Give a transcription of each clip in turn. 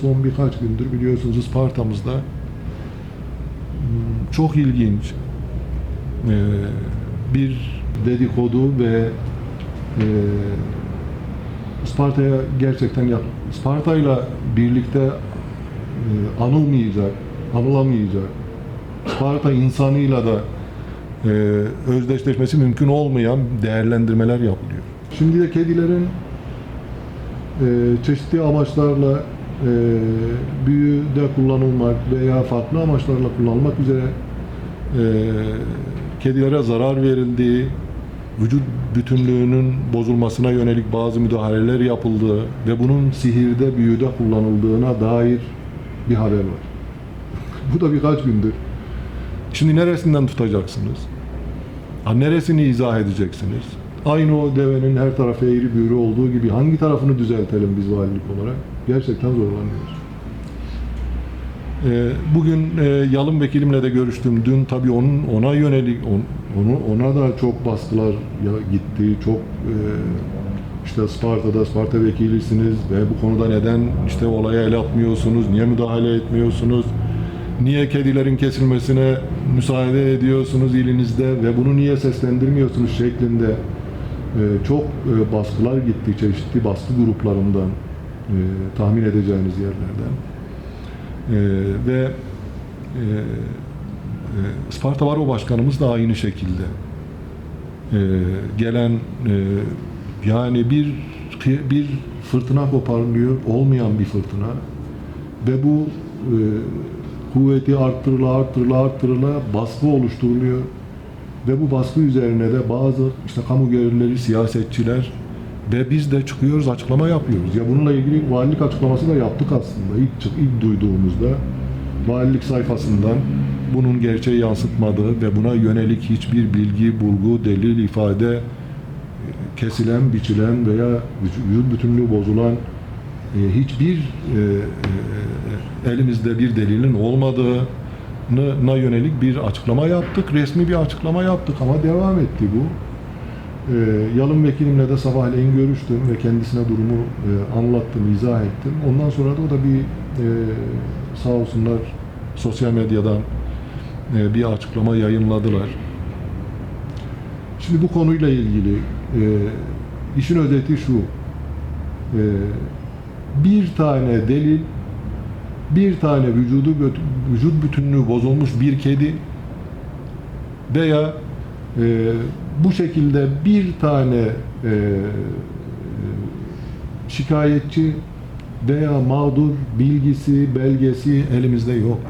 son birkaç gündür biliyorsunuz Isparta'mızda hmm, çok ilginç e, bir dedikodu ve e, Isparta'ya gerçekten yap Isparta'yla birlikte e, anılmayacak, anılamayacak Isparta insanıyla da özdeşleşmesi mümkün olmayan değerlendirmeler yapılıyor. Şimdi de kedilerin çeşitli amaçlarla e, büyüde kullanılmak veya farklı amaçlarla kullanılmak üzere e, kedilere zarar verildiği, vücut bütünlüğünün bozulmasına yönelik bazı müdahaleler yapıldığı ve bunun sihirde, büyüde kullanıldığına dair bir haber var. Bu da birkaç gündür. Şimdi neresinden tutacaksınız? Ha, neresini izah edeceksiniz? Aynı o devenin her tarafı eğri büğrü olduğu gibi hangi tarafını düzeltelim biz valilik olarak? Gerçekten zorlanıyoruz. Ee, bugün e, Yalın Vekilimle de görüştüm. Dün tabii onun ona yönelik on, onu ona da çok baskılar ya, gitti. Çok e, işte Sparta'da Sparta vekilisiniz ve bu konuda neden işte olaya el atmıyorsunuz? Niye müdahale etmiyorsunuz? Niye kedilerin kesilmesine müsaade ediyorsunuz ilinizde ve bunu niye seslendirmiyorsunuz şeklinde çok e, baskılar gitti çeşitli baskı gruplarından e, tahmin edeceğiniz yerlerden. E, ve e, e, Baro Başkanımız da aynı şekilde. E, gelen yani bir bir fırtına koparılıyor olmayan bir fırtına. Ve bu kuvveti arttırıla arttırıla arttırıla baskı oluşturuluyor ve bu baskı üzerine de bazı işte kamu görevlileri, siyasetçiler ve biz de çıkıyoruz açıklama yapıyoruz. Ya bununla ilgili valilik açıklaması da yaptık aslında ilk çık ilk duyduğumuzda valilik sayfasından bunun gerçeği yansıtmadığı ve buna yönelik hiçbir bilgi, bulgu, delil, ifade kesilen, biçilen veya vücut bütünlüğü bozulan e, hiçbir e, e, elimizde bir delilin olmadığına yönelik bir açıklama yaptık. Resmi bir açıklama yaptık ama devam etti bu. E, Yalın vekilimle de sabahleyin görüştüm ve kendisine durumu e, anlattım, izah ettim. Ondan sonra da o da bir e, sağ olsunlar sosyal medyadan e, bir açıklama yayınladılar. Şimdi bu konuyla ilgili e, işin özeti şu. E, bir tane delil, bir tane vücudu vücut bütünlüğü bozulmuş bir kedi veya e, bu şekilde bir tane e, şikayetçi veya mağdur bilgisi, belgesi elimizde yok.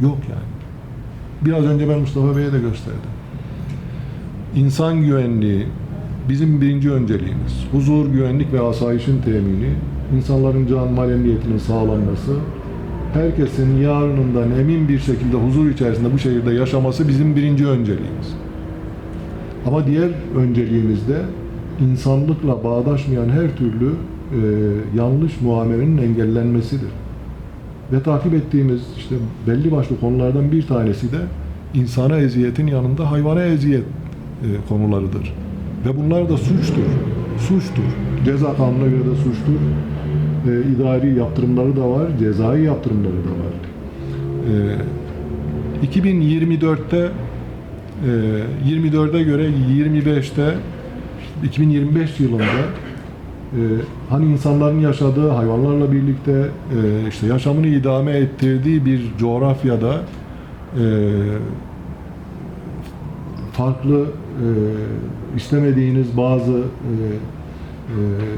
Yok yani. Biraz önce ben Mustafa Bey'e de gösterdim. İnsan güvenliği bizim birinci önceliğimiz. Huzur, güvenlik ve asayişin temini, insanların can mal emniyetinin sağlanması, herkesin yarınından emin bir şekilde huzur içerisinde bu şehirde yaşaması bizim birinci önceliğimiz. Ama diğer önceliğimizde insanlıkla bağdaşmayan her türlü e, yanlış muamelenin engellenmesidir. Ve takip ettiğimiz işte belli başlı konulardan bir tanesi de insana eziyetin yanında hayvana eziyet e, konularıdır. Ve bunlar da suçtur. Suçtur. Ceza kanununa göre de suçtur. E, idari yaptırımları da var, cezai yaptırımları da var. E, 2024'te e, 24'e göre 25'te 2025 yılında e, hani insanların yaşadığı hayvanlarla birlikte e, işte yaşamını idame ettirdiği bir coğrafyada e, farklı e, istemediğiniz bazı e,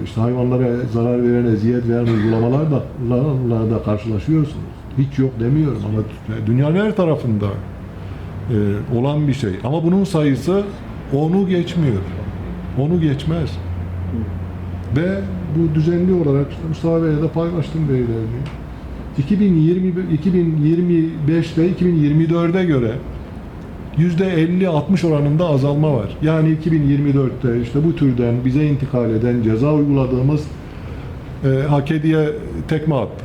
işte hayvanlara zarar veren, eziyet veren uygulamalarla da karşılaşıyorsunuz. Hiç yok demiyorum ama dünyanın her tarafında e, olan bir şey. Ama bunun sayısı onu geçmiyor. Onu geçmez. Ve bu düzenli olarak işte Mustafa Bey'le de paylaştım beylerini. 2020 2025'te 2024'e göre %50-60 oranında azalma var. Yani 2024'te işte bu türden bize intikal eden ceza uyguladığımız e, hakediye tekme attı.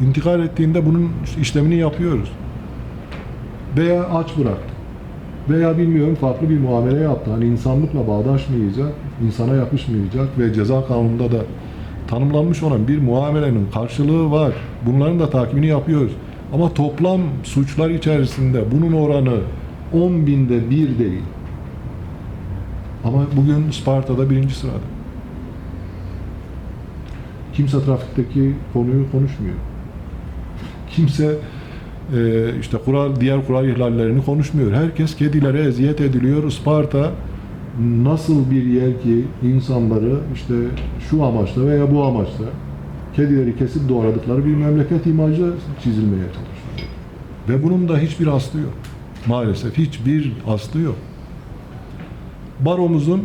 İntikal ettiğinde bunun işlemini yapıyoruz. Veya aç bıraktı. Veya bilmiyorum farklı bir muamele yaptı. Hani insanlıkla bağdaşmayacak, insana yakışmayacak ve ceza kanununda da tanımlanmış olan bir muamelenin karşılığı var. Bunların da takibini yapıyoruz. Ama toplam suçlar içerisinde bunun oranı 10 binde bir değil. Ama bugün Sparta'da birinci sırada. Kimse trafikteki konuyu konuşmuyor. Kimse e, işte kural diğer kural ihlallerini konuşmuyor. Herkes kedilere eziyet ediliyor. Isparta nasıl bir yer ki insanları işte şu amaçla veya bu amaçla kedileri kesip doğradıkları bir memleket imajı çizilmeye çalışıyor. Ve bunun da hiçbir aslı yok. Maalesef hiçbir aslı yok. Baromuzun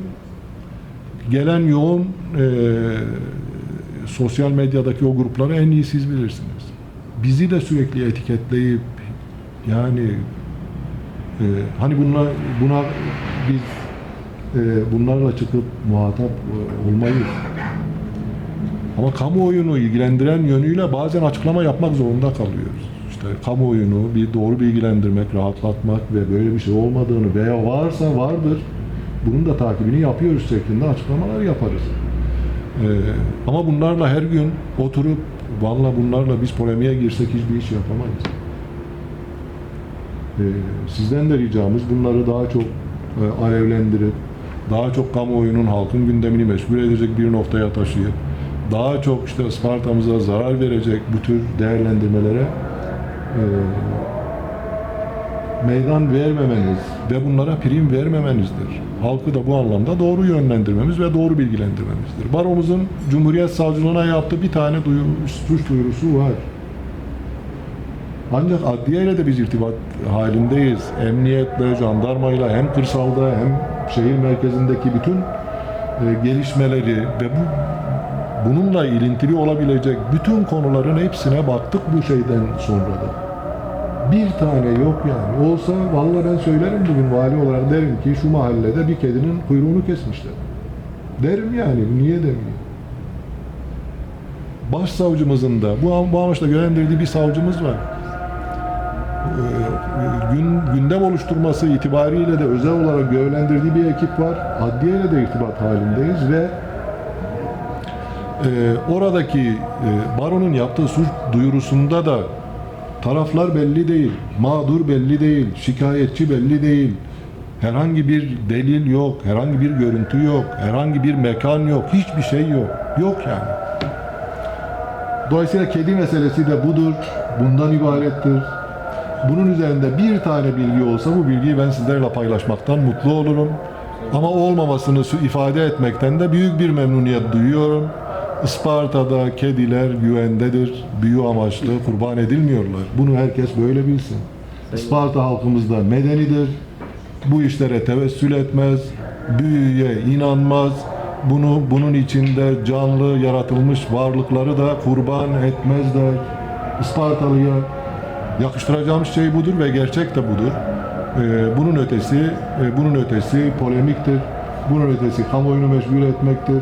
gelen yoğun e, sosyal medyadaki o grupları en iyi siz bilirsiniz. Bizi de sürekli etiketleyip yani e, hani bunlar buna biz e, bunlarla çıkıp muhatap e, olmayız. Ama kamuoyunu ilgilendiren yönüyle bazen açıklama yapmak zorunda kalıyoruz. İşte kamuoyunu bir doğru bilgilendirmek, rahatlatmak ve böyle bir şey olmadığını veya varsa vardır. Bunun da takibini yapıyoruz şeklinde açıklamalar yaparız. Ee, ama bunlarla her gün oturup valla bunlarla biz polemiğe girsek hiçbir iş yapamayız. Ee, sizden de ricamız bunları daha çok e, alevlendirip daha çok kamuoyunun halkın gündemini meşgul edecek bir noktaya taşıyıp daha çok işte Isparta'mıza zarar verecek bu tür değerlendirmelere e, meydan vermemeniz ve bunlara prim vermemenizdir. Halkı da bu anlamda doğru yönlendirmemiz ve doğru bilgilendirmemizdir. Baromuzun Cumhuriyet Savcılığına yaptığı bir tane duyuru, suç duyurusu var. Ancak adliyeyle de biz irtibat halindeyiz. Emniyetle, jandarmayla hem kırsalda hem şehir merkezindeki bütün e, gelişmeleri ve bu bununla ilintili olabilecek bütün konuların hepsine baktık bu şeyden sonra da. Bir tane yok yani. Olsa vallahi ben söylerim bugün vali olarak derim ki şu mahallede bir kedinin kuyruğunu kesmişler. Derim yani niye demeyeyim. Başsavcımızın da bu, bu amaçla görevlendirdiği bir savcımız var. Ee, gün, gündem oluşturması itibariyle de özel olarak görevlendirdiği bir ekip var. Adliyeyle de irtibat halindeyiz ve e, oradaki e, baronun yaptığı suç duyurusunda da taraflar belli değil, mağdur belli değil, şikayetçi belli değil. Herhangi bir delil yok, herhangi bir görüntü yok, herhangi bir mekan yok, hiçbir şey yok. Yok yani. Dolayısıyla kedi meselesi de budur, bundan ibarettir. Bunun üzerinde bir tane bilgi olsa bu bilgiyi ben sizlerle paylaşmaktan mutlu olurum. Ama olmamasını ifade etmekten de büyük bir memnuniyet duyuyorum. Isparta'da kediler güvendedir, büyü amaçlı kurban edilmiyorlar. Bunu herkes böyle bilsin. Isparta halkımız da medenidir. Bu işlere tevessül etmez, büyüye inanmaz. Bunu bunun içinde canlı yaratılmış varlıkları da kurban etmezler. Ispartalı'ya yakıştıracağımız şey budur ve gerçek de budur. Ee, bunun ötesi, e, bunun ötesi polemiktir. Bunun ötesi kamuoyunu meşgul etmektir.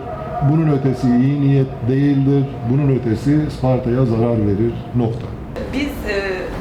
Bunun ötesi iyi niyet değildir. Bunun ötesi Sparta'ya zarar verir. Nokta. Biz e,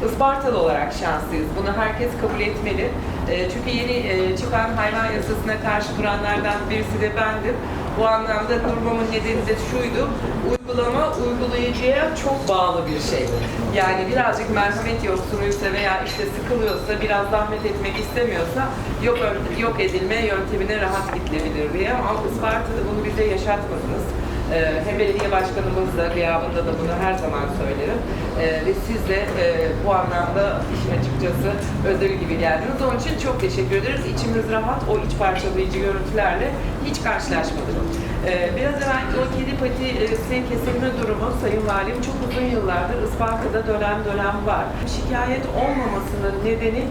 Ispartalı olarak şanslıyız. Bunu herkes kabul etmeli. E, çünkü yeni e, çıkan hayvan yasasına karşı duranlardan birisi de bendim. Bu anlamda durmamın nedeni de şuydu. Uygulama uygulayıcıya çok bağlı bir şey. Yani birazcık merhamet yoksunuysa veya işte sıkılıyorsa, biraz zahmet etmek istemiyorsa yok yok edilme yöntemine rahat gidilebilir diye. Ama Isparta'da bunu bize yaşatmadınız. Ee, hem belediye başkanımız da gıyabında da bunu her zaman söylerim. Ee, ve siz de e, bu anlamda işin açıkçası ödül gibi geldiniz. Onun için çok teşekkür ederiz. İçimiz rahat, o iç parçalayıcı görüntülerle hiç karşılaşmadık. Ee, biraz evvel o kedi pati e, kesilme durumu Sayın Valim çok uzun yıllardır Isparta'da dönem dönem var. Şikayet olmamasının nedeni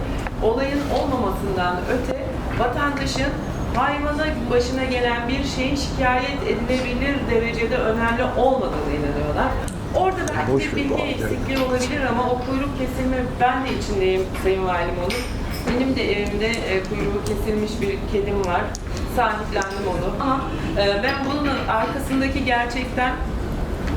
olayın olmamasından öte vatandaşın hayvana başına gelen bir şeyin şikayet edilebilir derecede önemli olmadığını inanıyorlar. Orada belki bir bilgi eksikliği olabilir ama o kuyruk kesilme ben de içindeyim Sayın Valim onun. Benim de evimde e, kuyruğu kesilmiş bir kedim var. Sahiplendim onu. Ama e, ben bunun arkasındaki gerçekten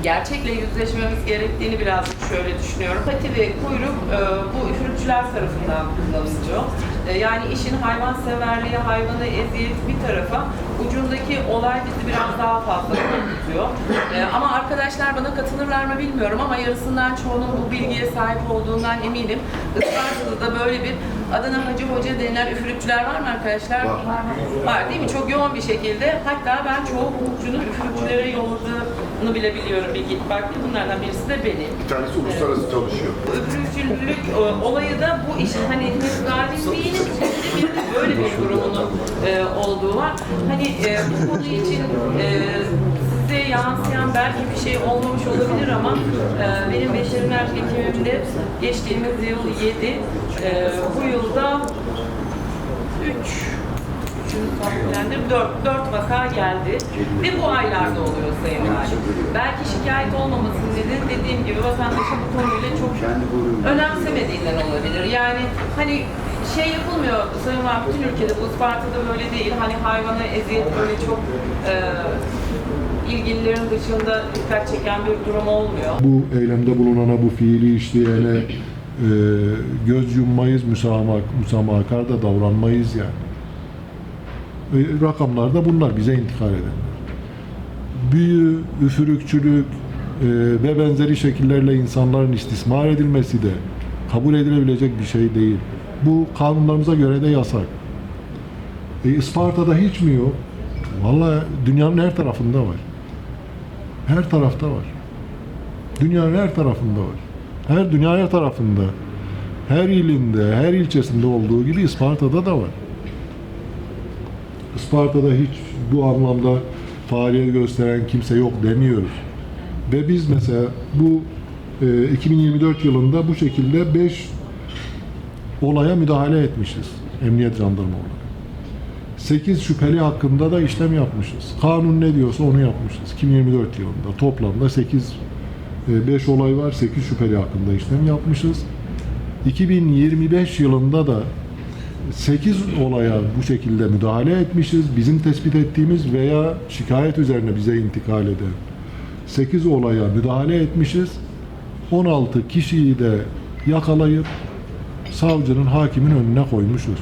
gerçekle yüzleşmemiz gerektiğini birazcık şöyle düşünüyorum. Pati ve kuyruk e, bu üfürükçüler tarafından kullanılıyor. E, yani işin hayvanseverliği, hayvana eziyet bir tarafa, ucundaki olay bizi biraz daha fazla korkutuyor. E, ama arkadaşlar bana katılırlar mı bilmiyorum ama yarısından çoğunun bu bilgiye sahip olduğundan eminim. Isparta'da da böyle bir Adana Hacı Hoca denilen üfürükçüler var mı arkadaşlar? Var. Var değil mi? Çok yoğun bir şekilde. Hatta ben çoğu hukukçunun üfürükçülere yolladığını bile biliyorum bilgi itibariyle. Bunlardan birisi de benim. Bir tanesi uluslararası çalışıyor. Öpürücülük e, olayı da bu işin hani henüz zalim değilim. Bir de böyle bir durumunun e, olduğu var. Hani e, bu konu için e, size yansıyan belki bir şey olmamış olabilir ama e, benim beşerimler hekimimde geçtiğimiz yıl 7, e, bu yılda 3 üçüncü tahminlendim. Dört, dört vaka geldi. Ve bu aylarda oluyor Sayın Valim. Belki şikayet olmamasının nedeni dediğim gibi vatandaşın bu konuyla çok önemsemediğinden olabilir. Yani hani şey yapılmıyor Sayın Valim bütün ülkede bu Isparta'da böyle değil. Hani hayvana eziyet böyle çok e, ilgililerin dışında dikkat çeken bir durum olmuyor. Bu eylemde bulunana, bu fiili işleyene e, göz yummayız, müsamaha, müsamahakar da davranmayız yani. E, rakamlar da bunlar, bize intikal edenler. Büyü, üfürükçülük e, ve benzeri şekillerle insanların istismar edilmesi de kabul edilebilecek bir şey değil. Bu kanunlarımıza göre de yasak. E, Isparta'da hiç mi yok? Vallahi dünyanın her tarafında var. Her tarafta var. Dünyanın her tarafında var. Her dünya her tarafında. Her ilinde, her ilçesinde olduğu gibi Isparta'da da var. Isparta'da hiç bu anlamda faaliyet gösteren kimse yok demiyoruz. Ve biz mesela bu e, 2024 yılında bu şekilde 5 olaya müdahale etmişiz. Emniyet jandarma olarak. 8 şüpheli hakkında da işlem yapmışız. Kanun ne diyorsa onu yapmışız. 2024 yılında toplamda 8 5 olay var. 8 şüpheli hakkında işlem yapmışız. 2025 yılında da 8 olaya bu şekilde müdahale etmişiz. Bizim tespit ettiğimiz veya şikayet üzerine bize intikal eden 8 olaya müdahale etmişiz. 16 kişiyi de yakalayıp savcının, hakimin önüne koymuşuz.